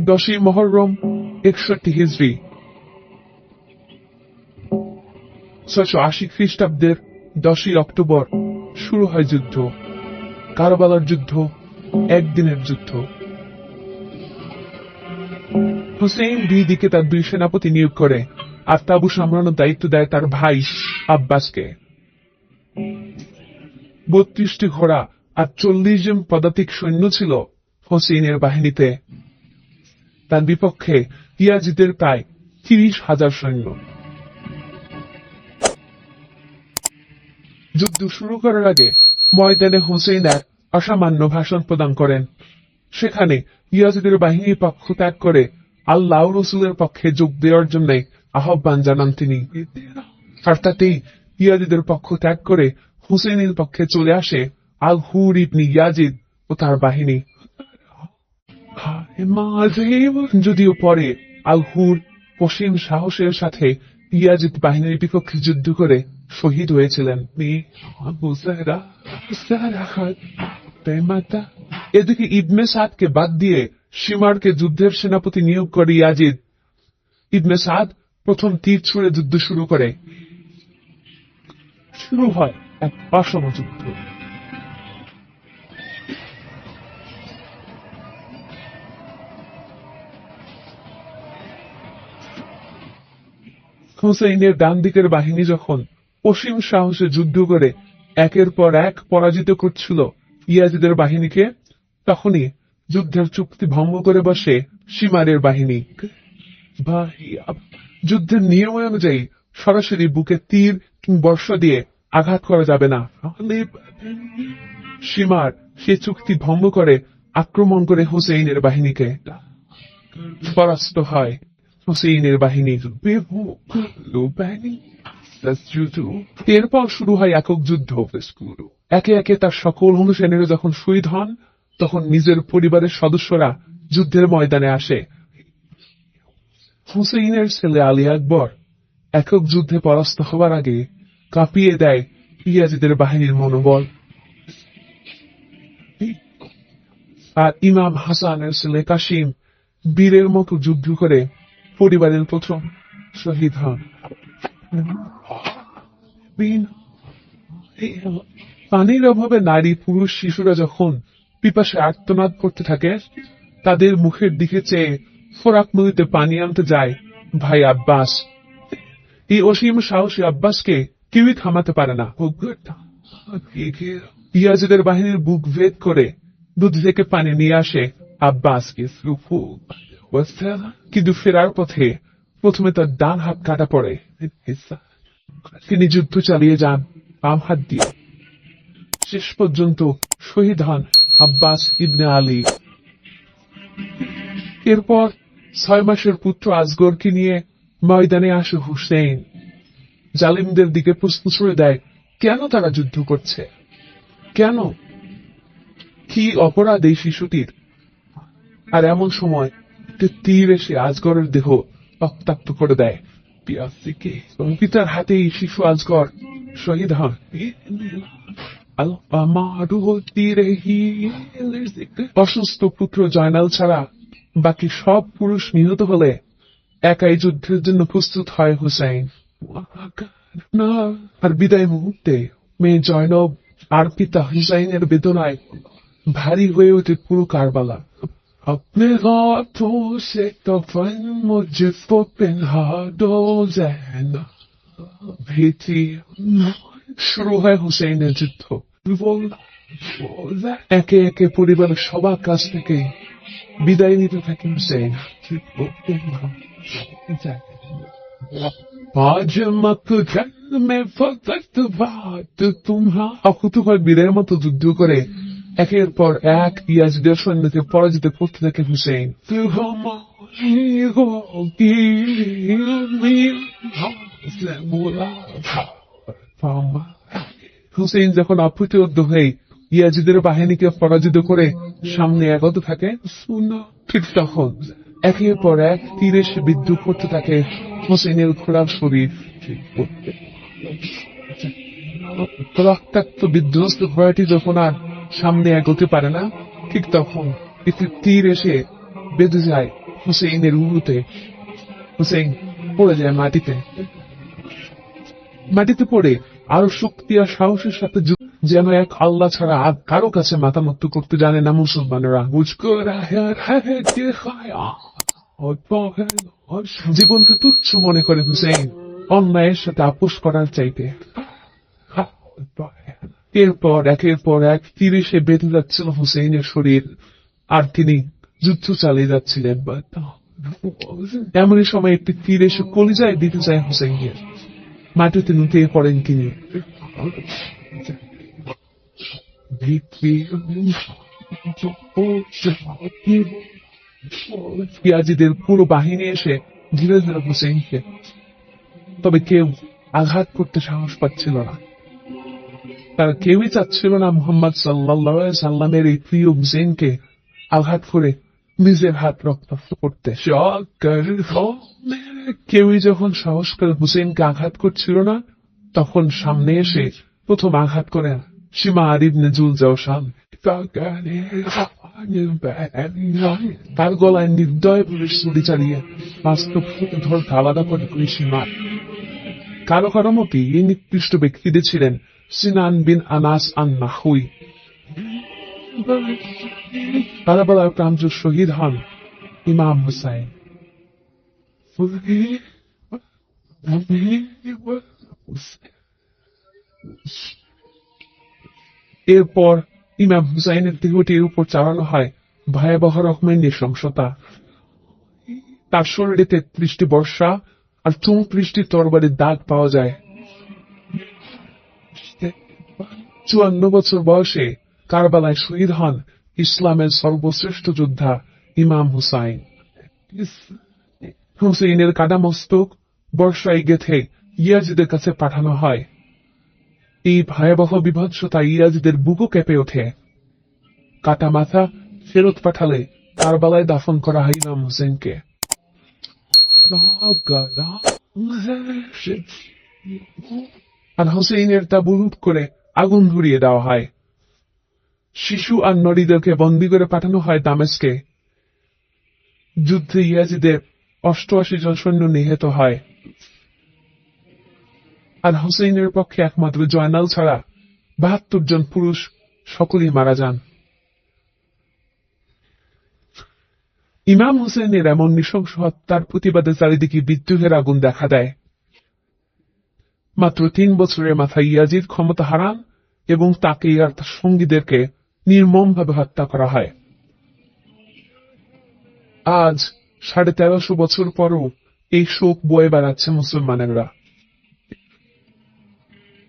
দশই মহরম একষট্টি হিজড়ি ছয়শো আশি খ্রিস্টাব্দের দশই অক্টোবর শুরু হয় যুদ্ধ। কারবালার যুদ্ধ, একদিনের যুদ্ধ। হুসেইন দুই দিকে তার দুই সেনাপতি নিয়োগ করে আর তাবু সামলানোর দায়িত্ব দেয় তার ভাই আব্বাসকে। বত্রিশটি ঘোড়া আর চল্লিশ জন পদাতিক সৈন্য ছিল হোসেইনের বাহিনীতে। তার বিপক্ষে ইয়াজিদের প্রায় তিরিশ হাজার সৈন্য। যুদ্ধ শুরু করার আগে ময়দানে হোসেন এক অসামান্য ভাষণ প্রদান করেন। সেখানে ইয়াজিদের বাহিনীর পক্ষ ত্যাগ করে আল্লাহ রসুলের পক্ষে যোগ দেওয়ার জন্য আহ্বান জানান তিনি। আর তাতেই ইয়াজিদের পক্ষ ত্যাগ করে হুসেনের পক্ষে চলে আসে আল হুর ইবনি ইয়াজিদ ও তার বাহিনী। যদিও পরে আল হুর পশ্চিম সাহসের সাথে ইয়াজিদ বাহিনীর বিপক্ষে যুদ্ধ করে শহীদ হয়েছিলেন। এদিকে ইবনে সাদকে বাদ দিয়ে সীমারকে যুদ্ধের সেনাপতি নিয়োগ করে ইয়াজিদ। ইবনে সাদ প্রথম তীর ছুড়ে যুদ্ধ শুরু করে। শুরু হয় এক অসম যুদ্ধ। হুসেইনের ডান দিকের বাহিনী যখন অসীম সাহসে যুদ্ধ করে একের পর এক পরাজিত করছিল ইয়াজিদের বাহিনীকে, তখনই যুদ্ধের চুক্তি ভঙ্গ করে বসে সীমারের বাহিনী। যুদ্ধের নিয়ম অনুযায়ী সরাসরি বুকে তীর বর্ষ দিয়ে আঘাত করা যাবে না। সীমার সে চুক্তি ভঙ্গ করে আক্রমণ করে হুসেইনের বাহিনীকে। পরাস্ত হয় হুসেইনের বাহিনী এরপর শুরু হয় একক যুদ্ধ একে একে তার সকল অনুসেনেরা যখন শহীদ হন, তখন নিজের পরিবারের সদস্যরা যুদ্ধের ময়দানে আসে। হুসেইনের ছেলে আলী আকবর একক যুদ্ধে পরাস্ত হওয়ার আগে কাঁপিয়ে দেয় ইয়াজিদের বাহিনীর মনোবল। আর ইমাম হাসানের ছেলে কাশিম বীরের মতো যুদ্ধ করে পরিবারের প্রথম শহীদ হন। পানির অভাবে নারী, পুরুষ, শিশুরা যখন পিপাসে আর্তনাদ করতে থাকে, তাদের মুখের দিকে চেয়ে ফোরাক নদীতে পানি আনতে যায় ভাই আব্বাস। এই অসীম সাহসী আব্বাসকে কেউই থামাতে পারে না। ইয়াজিদের বাহিনীর বুক ভেদ করে দুধ থেকে পানি নিয়ে আসে আব্বাস কিন্তু ফেরার পথে প্রথমে তার ডান হাত কাটা পড়ে। তিনি যুদ্ধ চালিয়ে যান, বাম হাত দিয়ে। শেষ পর্যন্ত শহীদ হন আব্বাস ইবনে আলী। এরপর ছয় মাসের পুত্র আজগরকে নিয়ে ময়দানে আসে হুসেন জালিমদের দিকে প্রশ্ন ছুড়ে দেয়, কেন তারা যুদ্ধ করছে? কেন? কি অপরাধ এই শিশুটির? আর এমন সময় একটি তীর এসে আজগরের দেহ রক্তাক্ত করে দেয়। পিয়াসিকে এবং পিতার হাতেই শিশু আজগর শহীদ হন। অসুস্থ পুত্র জয়নাল ছাড়া বাকি সব পুরুষ নিহত হলে একাই যুদ্ধের জন্য প্রস্তুত হয় হুসাইন। আর বিদায় মুহূর্তে মেয়ে জয়নব আর পিতা হুসাইনের বেদনায় ভারী হয়ে ওঠে পুরো কারবালা। अपने हाथों से कफन मुझको पिन्हा दो जैना ভীতি শুরু হয় হুসেইনের যুদ্ধ একে একে পরিবারের সবার কাছ থেকে বিদায় নিতে থাকে হুসেইন আজ মকদম মে ফকত বাত তুমরা অকুতুহল বীরের মতো যুদ্ধ করে একের পর এক ইয়াজিদের সৈন্যকে পরাজিত করতে থাকে হুসেইন হুসেইন যখন অপ্রতিরোধ হয়ে ইয়াজিদের বাহিনীকে পরাজিত করে সামনে এগোতে থাকে ঠিক তখন একের পর এক তীরে সে বিদ্যুৎ করতে থাকে হোসেনের ঘোড়ার শরীর রক্তাক্ত বিধ্বস্ত ঘোড়াটি যখন আর সামনে এগোতে পারে না। ঠিক তখন একটি তীর এসে বেঁধে যায় হুসেইনের উরুতে। হুসেইন পড়ে যায় মাটিতে। মাটিতে পড়ে আরও শক্তি আর সাহসের সাথে যেন এক আল্লাহ ছাড়া আর কারও কাছে মাথা মত্ত করতে জানে না মুসলমানেরা। জীবনকে তুচ্ছ মনে করে হুসেইন। অন্যায়ের সাথে আপোষ করার চাইতে। এরপর একের পর এক তীরে সে বেঁধে যাচ্ছিল হুসেইনের শরীর আর তিনি যুদ্ধ চালিয়ে যাচ্ছিলেন। এমনই সময় একটি তীর এসে কলিজায় দিতে চায় হুসেইনের মাটিতে নুতিয়ে পড়েন তিনি। পিয়াজিদের পুরো বাহিনী এসে ধীরে ধীরে হুসেইনকে। তবে কেউ আঘাত করতে সাহস পাচ্ছিল না। তারা কেউই চাচ্ছিল না মোহাম্মদ সাল্লাহ সাল্লামের এই প্রিয় হুসেইনকে আঘাত করে নিজের হাত রক্তাক্ত করতে। কেউই যখন সাহস করে হুসেইনকে আঘাত করছিল না, তখন সামনে এসে প্রথম আঘাত করেন সীমা আরিবনে জুল জওসান তার গলায় নির্দয় পুলিশ ছুরি চালিয়ে বাস্তব ধর আলাদা করে সীমা কারও কারও মতে এই নিকৃষ্ট ব্যক্তিদের ছিলেন সিনান বিন আনাস আন নাহুই কারাবালার প্রাঞ্জ শহীদ হন ইমাম হুসাইন এরপর ইমাম হুসাইনের দেহটির উপর চালানো হয় ভয়াবহ রকমের নৃশংসতা। তার শরীরে তেত্রিশটি বর্ষা আর চৌত্রিশটি তরবারির দাগ পাওয়া যায়। চুয়ান্ন বছর বয়সে কারবালায় শহীদ হন ইসলামের সর্বশ্রেষ্ঠ যোদ্ধা ইমাম হুসাইন হুসেইনের কাটা মস্তক বর্ষায় গেথে ইয়াজিদের কাছে পাঠানো হয় এই ভয়াবহ বিভৎসতা ইয়াজিদের বুকও কেঁপে ওঠে কাটা মাথা ফেরত পাঠালে কারবালায় দাফন করা হয় ইমাম হুসেনকে আর হুসেইনের তাবু লুট করে আগুন ধরিয়ে দেওয়া হয়। শিশু আর নরীদেরকে বন্দী করে পাঠানো হয় দামেস্কে। যুদ্ধে ইয়াজিদের অষ্টআশি জন সৈন্য নিহত হয়। আর হুসেইনের পক্ষে একমাত্র জয়নাল ছাড়া বাহাত্তর জন পুরুষ সকলেই মারা যান। ইমাম হুসেনের এমন নৃশংস হত্যার প্রতিবাদে চারিদিকে বিদ্রোহের আগুন দেখা দেয়। মাত্র তিন বছরের মাথায় ইয়াজিদ ক্ষমতা হারান এবং তাকে আর তার সঙ্গীদেরকে নির্মমভাবে হত্যা করা হয়। আজ সাড়ে তেরোশো বছর পরও এই শোক বয়ে বেড়াচ্ছে মুসলমানেরা।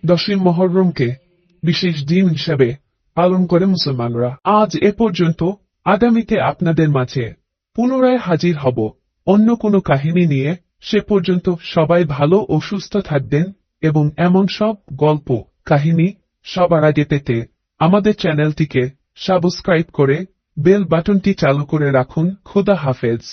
দশই মহরমকে বিশেষ দিন হিসেবে পালন করে মুসলমানরা। আজ এ পর্যন্ত আগামীতে আপনাদের মাঝে পুনরায় হাজির হব। অন্য কোনো কাহিনী নিয়ে সে পর্যন্ত সবাই ভালো ও সুস্থ থাকবেন। এবং এমন সব গল্প, কাহিনী, সবার আগে পেতে আমাদের চ্যানেলটিকে সাবস্ক্রাইব করে বেল বাটনটি চালু করে রাখুন। খোদা হাফেজ।